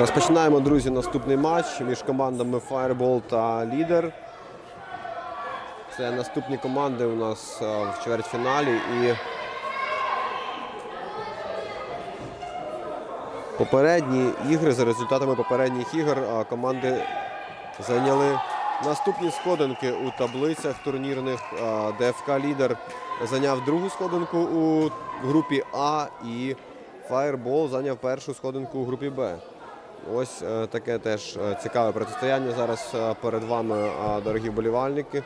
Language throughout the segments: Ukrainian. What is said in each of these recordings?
Розпочинаємо, друзі, наступний матч між командами Fireball та Лідер. Це наступні команди у нас е, в чвертьфіналі і попередні ігри за результатами попередніх ігор е, команди зайняли наступні сходинки у таблицях турнірних. Е, ДФК Лідер зайняв другу сходинку у групі А і Fireball зайняв першу сходинку у групі Б. Ось е, таке теж е, цікаве протистояння зараз е, перед вами, дорогі вболівальники.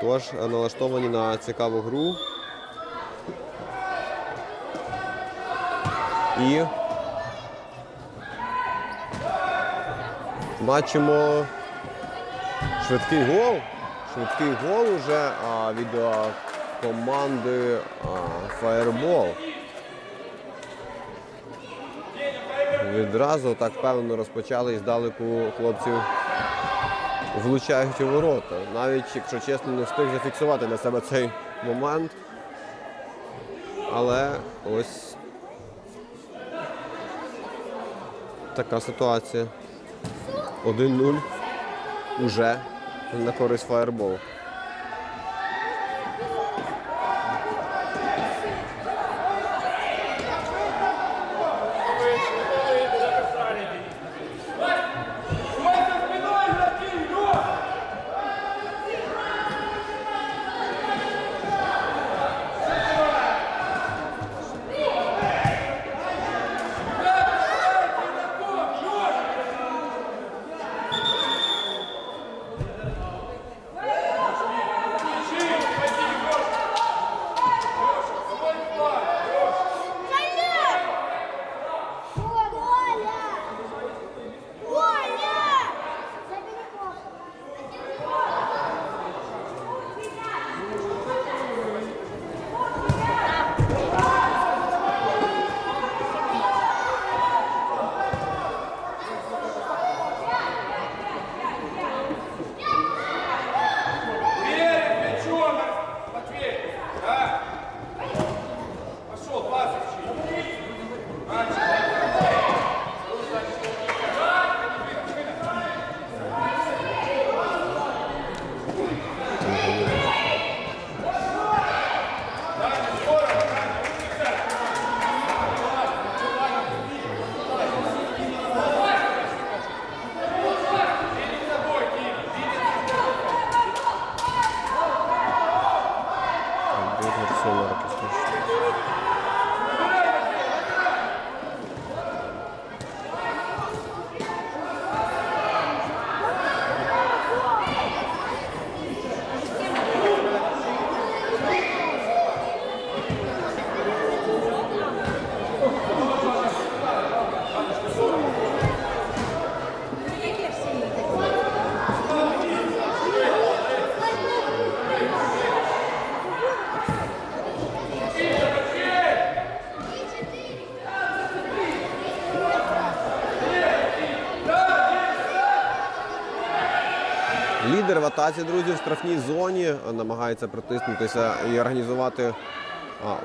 Тож налаштовані на цікаву гру. І бачимо швидкий гол. Швидкий гол уже від команди Fireball. Відразу так впевнено розпочали і здалеку хлопців влучають у ворота. Навіть, якщо чесно, не встиг зафіксувати для себе цей момент. Але ось така ситуація. 1-0 уже на користь фаєрбол. Дуже сильно Лідер в атаці, друзі, в штрафній зоні намагається притиснутися і організувати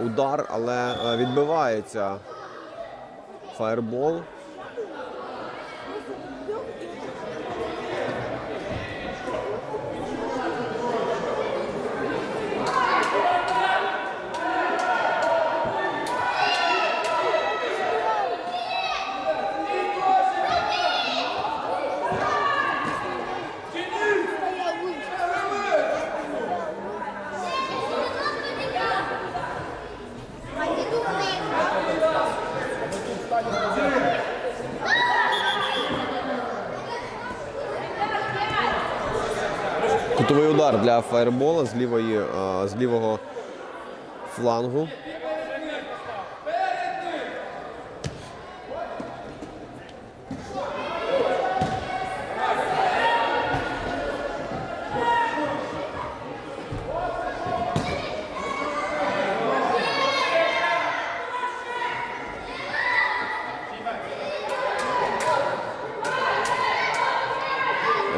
удар, але е, відбивається фаєрбол. Кутовий удар для фаєрбола з, лівої, е, з лівого флангу.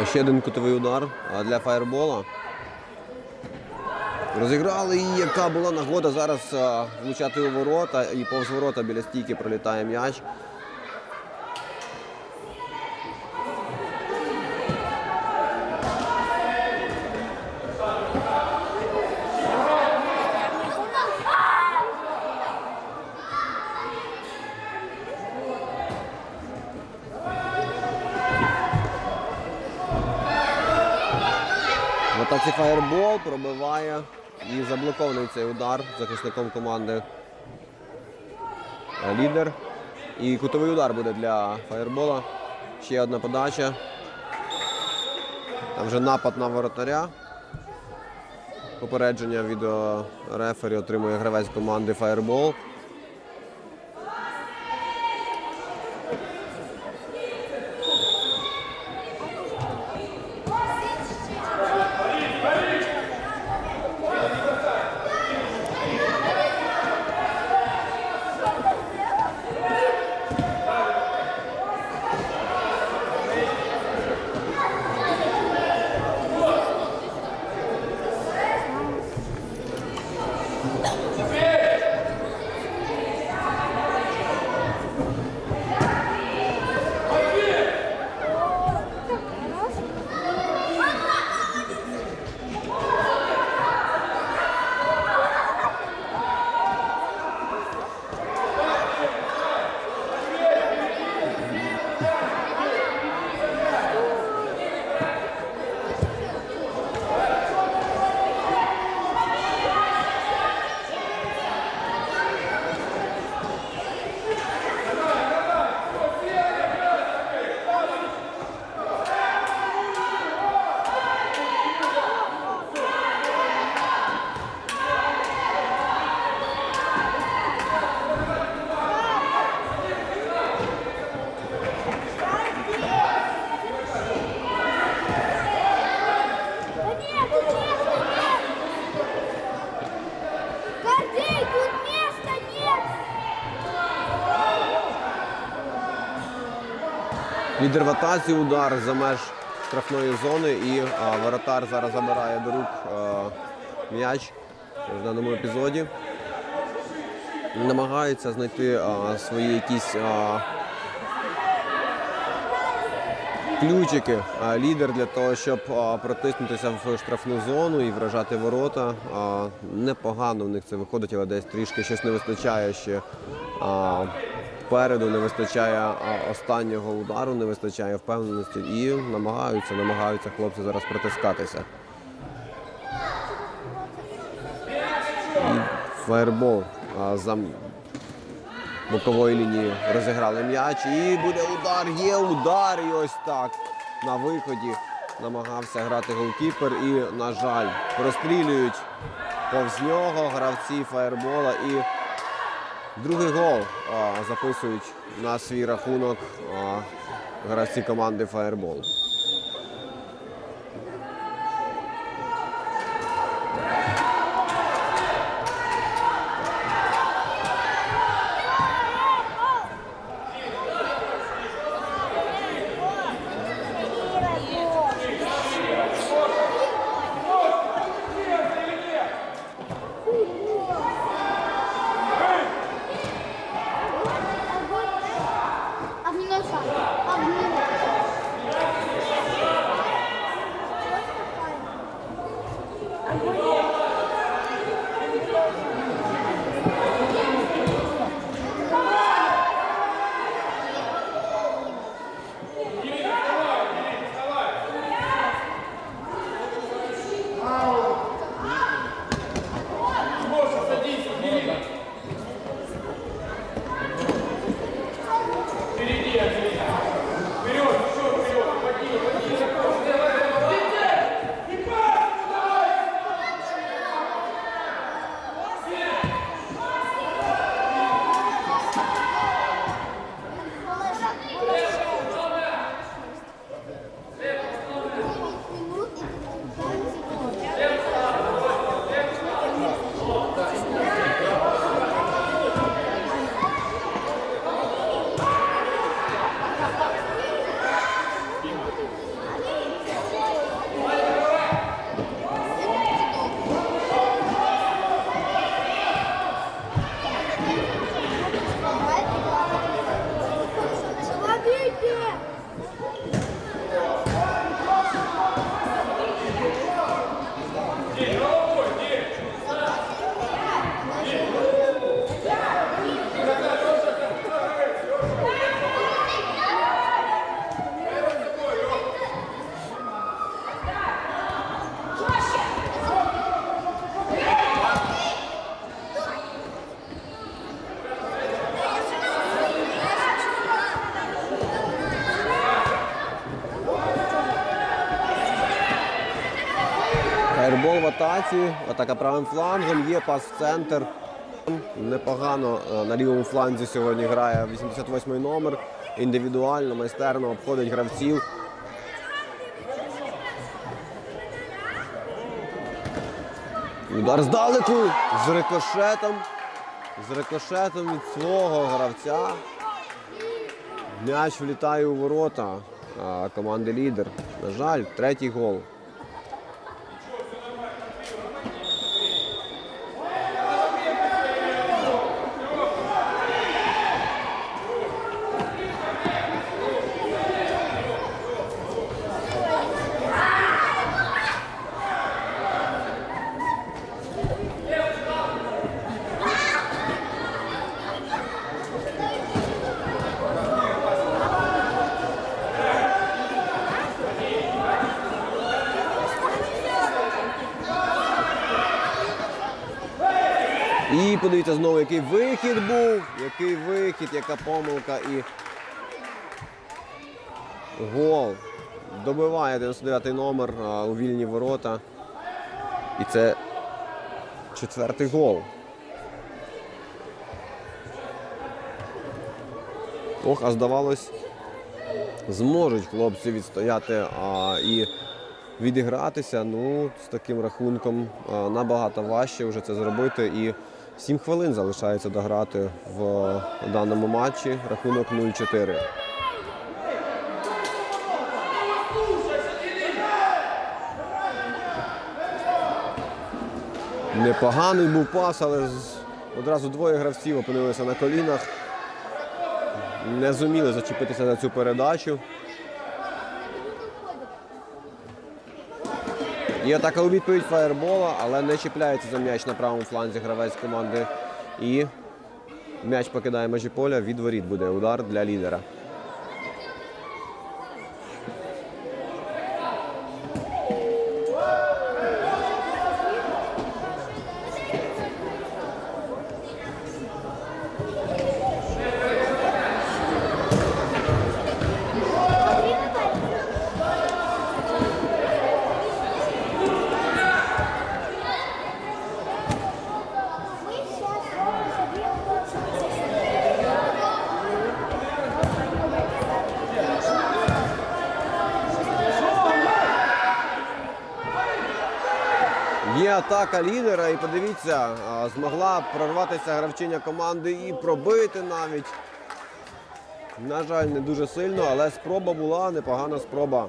Ще один кутовий удар для фаєрбола. Розіграли і яка була нагода зараз а, влучати у ворота і повз ворота біля стійки пролітає м'яч. В фаєрбол пробиває і заблокований цей удар захисником команди е, лідер. І кутовий удар буде для фаєрбола. Ще одна подача. Там вже напад на воротаря. Попередження від е, рефері отримує гравець команди Фаєрбол. Лідер в удар за меж штрафної зони і а, воротар зараз забирає до рук а, м'яч в даному епізоді. Намагається знайти а, свої якісь а, ключики а, лідер для того, щоб а, протиснутися в штрафну зону і вражати ворота. А, непогано в них це виходить, але десь трішки щось не вистачає ще. А, Попереду не вистачає останнього удару, не вистачає впевненості і намагаються, намагаються хлопці зараз протискатися. Фаєрбол за бокової лінії розіграли м'яч. І буде удар, є удар. І ось так на виході намагався грати голкіпер. І, на жаль, прострілюють повз нього гравці фаєрбола. І другий гол записують на свій рахунок гравці команди Фаєрбол. Фаєрбол атака правим флангом, є пас в центр. Непогано е, на лівому фланзі сьогодні грає 88-й номер. Індивідуально, майстерно обходить гравців. Удар здалеку з рикошетом. З рикошетом від свого гравця. М'яч влітає у ворота команди лідер. На жаль, третій гол. І подивіться знову, який вихід був, який вихід, яка помилка і гол. Добиває 99-й номер у вільні ворота. І це четвертий гол. Ох, а здавалось, зможуть хлопці відстояти а, і відігратися. Ну, з таким рахунком а, набагато важче вже це зробити. І 7 хвилин залишається дограти в даному матчі. Рахунок 0-4. Непоганий був пас, але одразу двоє гравців опинилися на колінах. Не зуміли зачепитися за цю передачу. І атака у відповідь фаєрбола, але не чіпляється за м'яч на правому фланзі гравець команди. І м'яч покидає межі поля. Від воріт буде удар для лідера. Атака лідера, і подивіться, змогла прорватися гравчиня команди і пробити навіть. На жаль, не дуже сильно, але спроба була, непогана спроба.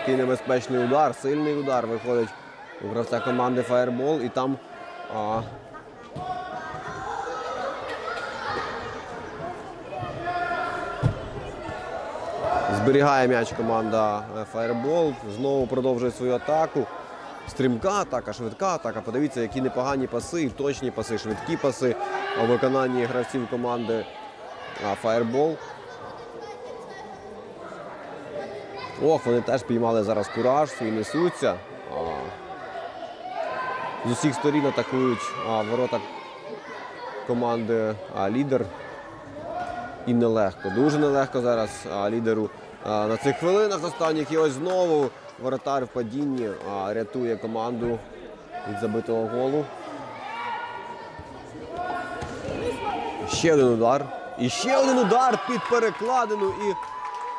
Який небезпечний удар, сильний удар виходить у гравця команди Фаєрбол. І там а, зберігає м'яч команда Фаєрбол. Знову продовжує свою атаку. Стрімка атака, швидка атака. Подивіться, які непогані паси, точні паси, швидкі паси у виконанні гравців команди а, Фаєрбол. Ох, вони теж піймали зараз кураж, свій несуться. З усіх сторін атакують ворота команди лідер. І нелегко, дуже нелегко зараз лідеру на цих хвилинах останніх. І ось знову воротар в падінні рятує команду від забитого голу. Ще один удар. І ще один удар під перекладину. І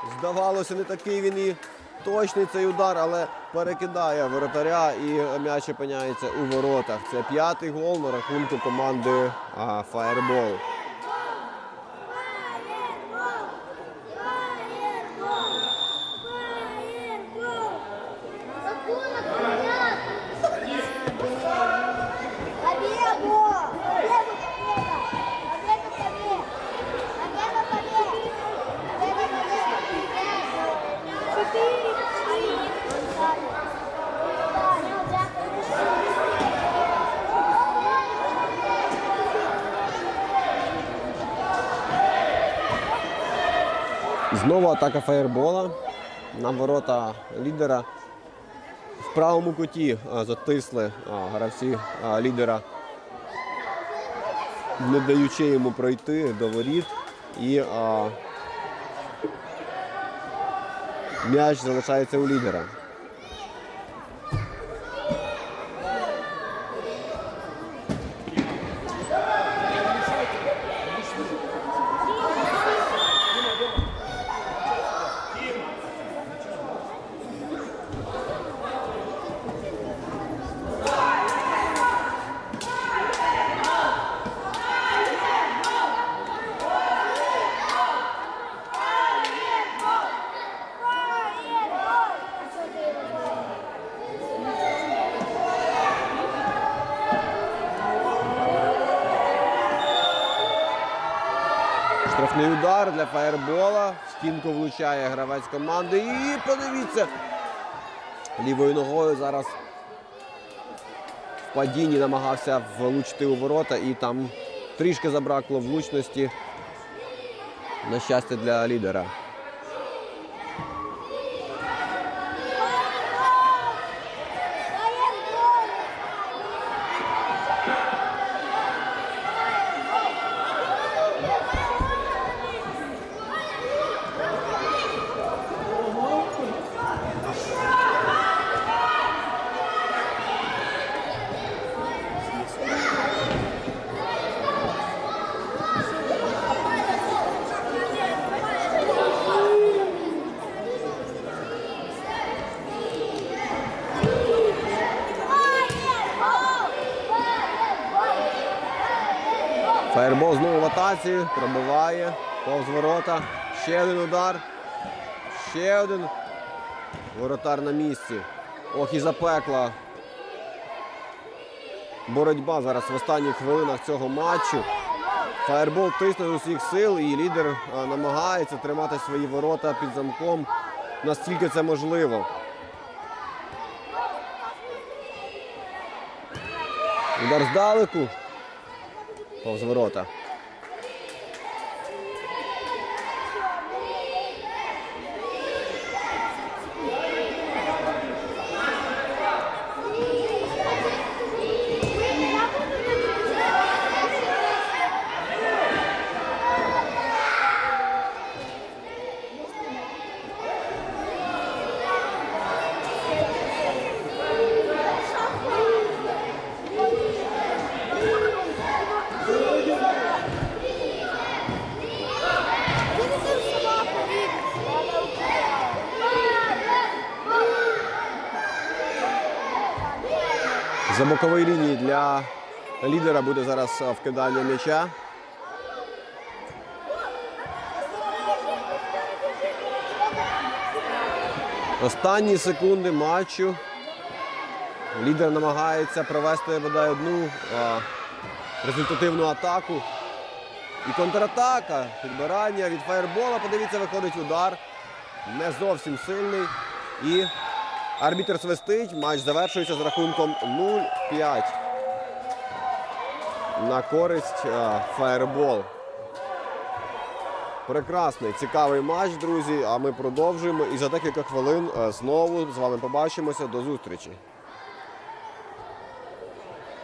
Здавалося, не такий він і точний цей удар, але перекидає воротаря і м'яч опиняється у воротах. Це п'ятий гол на рахунку команди Фаербол. Фаєрбол! Фаєрбол! Атака фаєрбола на ворота лідера. В правому куті затисли гравці лідера, не даючи йому пройти до воріт. І м'яч залишається у лідера. Штрафний удар для фаєрбола. В стінку влучає гравець команди. І подивіться. Лівою ногою зараз в падінні намагався влучити у ворота і там трішки забракло влучності. На щастя для лідера. Фаєрбол в пробиває, повз ворота. Ще один удар. Ще один. Воротар на місці. Ох, і запекла. Боротьба зараз в останніх хвилинах цього матчу. Фаєрбол тисне з усіх сил і лідер намагається тримати свої ворота під замком настільки це можливо. Удар здалеку. Повз ворота. Бокової лінії для лідера буде зараз вкидання м'яча. Останні секунди матчу. Лідер намагається провести бодай одну а, результативну атаку. І контратака, підбирання від фаєрбола. Подивіться, виходить удар. Не зовсім сильний. І арбітр свистить. Матч завершується з рахунком 0-5 на користь фаербол. фаєрбол. Прекрасний, цікавий матч, друзі. А ми продовжуємо. І за декілька хвилин знову з вами побачимося. До зустрічі.